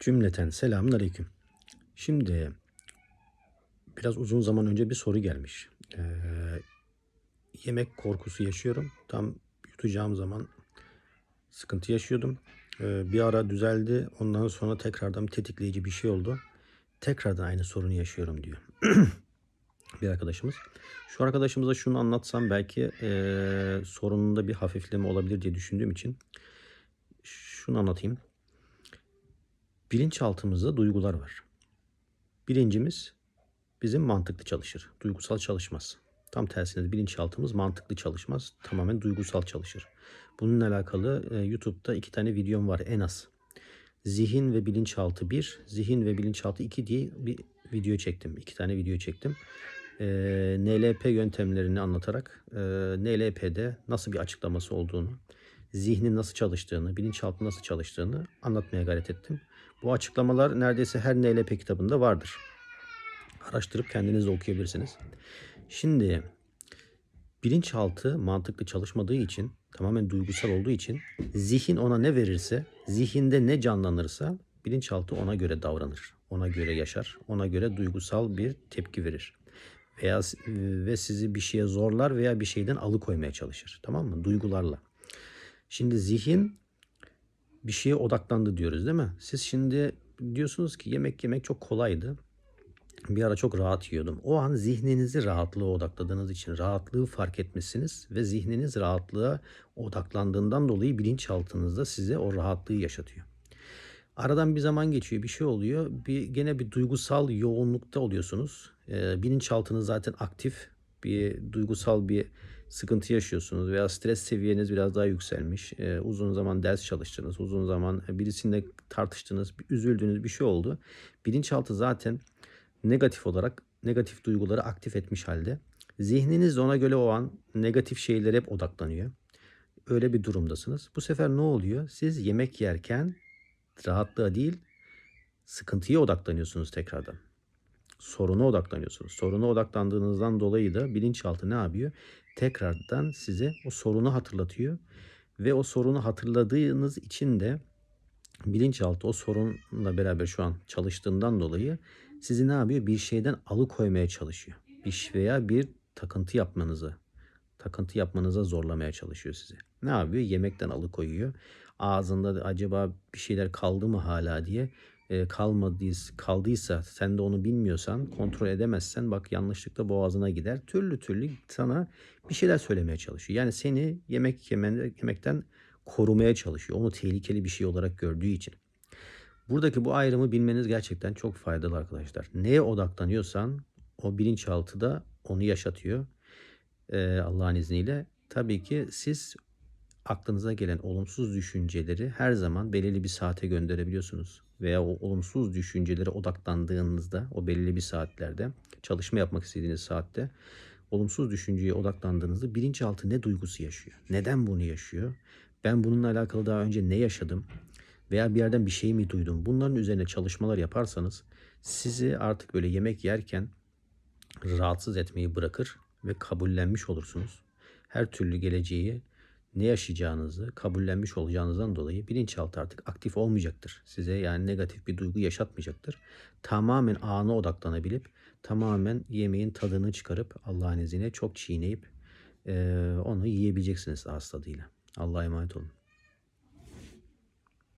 Cümleten selamun aleyküm. Şimdi biraz uzun zaman önce bir soru gelmiş. Ee, yemek korkusu yaşıyorum. Tam yutacağım zaman sıkıntı yaşıyordum. Ee, bir ara düzeldi. Ondan sonra tekrardan tetikleyici bir şey oldu. Tekrardan aynı sorunu yaşıyorum diyor. bir arkadaşımız. Şu arkadaşımıza şunu anlatsam belki ee, sorununda bir hafifleme olabilir diye düşündüğüm için şunu anlatayım. Bilinçaltımızda duygular var. Bilincimiz bizim mantıklı çalışır. Duygusal çalışmaz. Tam tersine bilinçaltımız mantıklı çalışmaz. Tamamen duygusal çalışır. Bununla alakalı e, YouTube'da iki tane videom var en az. Zihin ve bilinçaltı 1, zihin ve bilinçaltı 2 diye bir video çektim. İki tane video çektim. E, NLP yöntemlerini anlatarak e, NLP'de nasıl bir açıklaması olduğunu, zihnin nasıl çalıştığını, bilinçaltı nasıl çalıştığını anlatmaya gayret ettim. Bu açıklamalar neredeyse her NLP kitabında vardır. Araştırıp kendiniz de okuyabilirsiniz. Şimdi bilinçaltı mantıklı çalışmadığı için, tamamen duygusal olduğu için zihin ona ne verirse, zihinde ne canlanırsa bilinçaltı ona göre davranır. Ona göre yaşar, ona göre duygusal bir tepki verir. Veya ve sizi bir şeye zorlar veya bir şeyden alıkoymaya çalışır. Tamam mı? Duygularla. Şimdi zihin bir şeye odaklandı diyoruz değil mi? Siz şimdi diyorsunuz ki yemek yemek çok kolaydı. Bir ara çok rahat yiyordum. O an zihninizi rahatlığa odakladığınız için rahatlığı fark etmişsiniz ve zihniniz rahatlığa odaklandığından dolayı bilinçaltınızda size o rahatlığı yaşatıyor. Aradan bir zaman geçiyor, bir şey oluyor. Bir gene bir duygusal yoğunlukta oluyorsunuz. Ee, bilinçaltınız zaten aktif. Bir duygusal bir sıkıntı yaşıyorsunuz veya stres seviyeniz biraz daha yükselmiş. Ee, uzun zaman ders çalıştınız, uzun zaman birisiyle tartıştınız, üzüldüğünüz bir şey oldu. Bilinçaltı zaten negatif olarak negatif duyguları aktif etmiş halde. Zihniniz ona göre o an negatif şeylere hep odaklanıyor. Öyle bir durumdasınız. Bu sefer ne oluyor? Siz yemek yerken rahatlığa değil sıkıntıya odaklanıyorsunuz tekrardan. Soruna odaklanıyorsunuz. Soruna odaklandığınızdan dolayı da bilinçaltı ne yapıyor? Tekrardan size o sorunu hatırlatıyor. Ve o sorunu hatırladığınız için de bilinçaltı o sorunla beraber şu an çalıştığından dolayı sizi ne yapıyor? Bir şeyden alıkoymaya çalışıyor. Bir veya bir takıntı yapmanızı, takıntı yapmanıza zorlamaya çalışıyor sizi. Ne yapıyor? Yemekten alıkoyuyor. Ağzında da acaba bir şeyler kaldı mı hala diye kalmadıysa, kaldıysa sen de onu bilmiyorsan, kontrol edemezsen bak yanlışlıkla boğazına gider. Türlü türlü sana bir şeyler söylemeye çalışıyor. Yani seni yemek yemen, yemekten korumaya çalışıyor. Onu tehlikeli bir şey olarak gördüğü için. Buradaki bu ayrımı bilmeniz gerçekten çok faydalı arkadaşlar. Neye odaklanıyorsan o bilinçaltı da onu yaşatıyor. Ee, Allah'ın izniyle. Tabii ki siz aklınıza gelen olumsuz düşünceleri her zaman belirli bir saate gönderebiliyorsunuz. Veya o olumsuz düşüncelere odaklandığınızda o belirli bir saatlerde çalışma yapmak istediğiniz saatte olumsuz düşünceye odaklandığınızda bilinçaltı ne duygusu yaşıyor? Neden bunu yaşıyor? Ben bununla alakalı daha önce ne yaşadım? Veya bir yerden bir şey mi duydum? Bunların üzerine çalışmalar yaparsanız sizi artık böyle yemek yerken rahatsız etmeyi bırakır ve kabullenmiş olursunuz. Her türlü geleceği ne yaşayacağınızı kabullenmiş olacağınızdan dolayı bilinçaltı artık aktif olmayacaktır. Size yani negatif bir duygu yaşatmayacaktır. Tamamen ana odaklanabilip tamamen yemeğin tadını çıkarıp Allah'ın izniyle çok çiğneyip e, onu yiyebileceksiniz ağız tadıyla. Allah'a emanet olun.